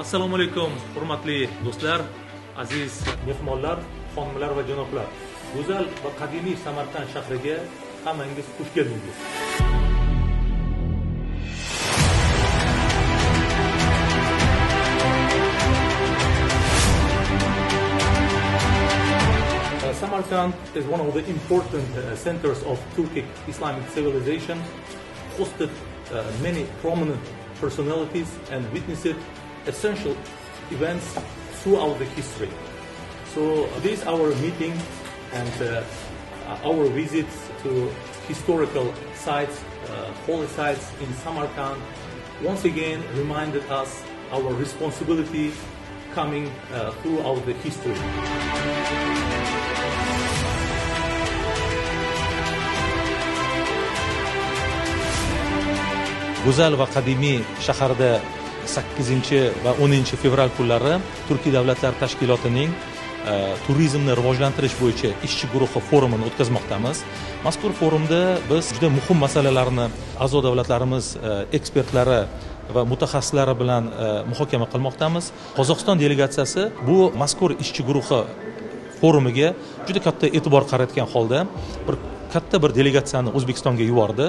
assalomu alaykum hurmatli do'stlar aziz mehmonlar xonimlar va janoblar. Go'zal va qadimiy samarqand shahriga hammangiz xush keldingiz. Uh, Samarkand is one of the important uh, centers of Turkic Islamic civilization, hosted uh, many prominent personalities and witnessed essential events throughout the history. So this our meeting and uh, our visits to historical sites, uh, holy sites in Samarkand, once again reminded us our responsibility coming uh, throughout the history. go'zal va qadimiy shaharda sakkizinchi va o'ninchi fevral kunlari turkiy davlatlar tashkilotining e, turizmni rivojlantirish bo'yicha ishchi guruhi forumini o'tkazmoqdamiz. Mazkur forumda biz juda muhim masalalarni a'zo davlatlarimiz e, ekspertlari va mutaxassislari bilan e, muhokama qilmoqdamiz. Qozog'iston delegatsiyasi bu mazkur ishchi guruhi forumiga juda katta e'tibor qaratgan holda bir katta bir delegatsiyani o'zbekistonga yubordi.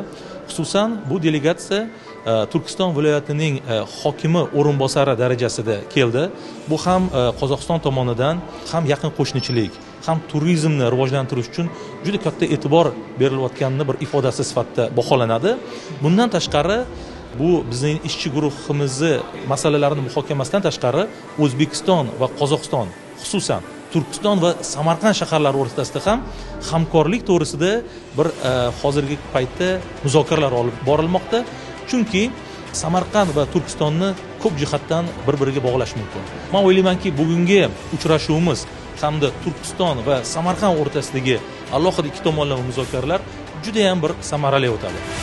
Xususan bu delegatsiya e, turkiston viloyatining e, hokimi o'rinbosari darajasida keldi. Bu ham e, qozog'iston tomonidan ham yaqin qo'shnichilik ham turizmni rivojlantirish uchun juda katta e'tibor berilayotganini bir ifodasi sifatida baholanadi. Bundan tashqari bu bizning ishchi guruhimizni masalalarini muhokamasidan tashqari o'zbekiston va qozog'iston xususan turkiston va samarqand shaharlari o'rtasida ham hamkorlik to'g'risida bir e, hozirgi paytda muzokaralar olib borilmoqda. Chunki samarqand va turkistonni ko'p jihatdan bir biriga bog'lash mumkin. Man o'ylaymanki bugungi uchrashuvimiz hamda turkiston va samarqand o'rtasidagi alohida ikki tomonlama muzokaralar judayam bir samarali o'tadi.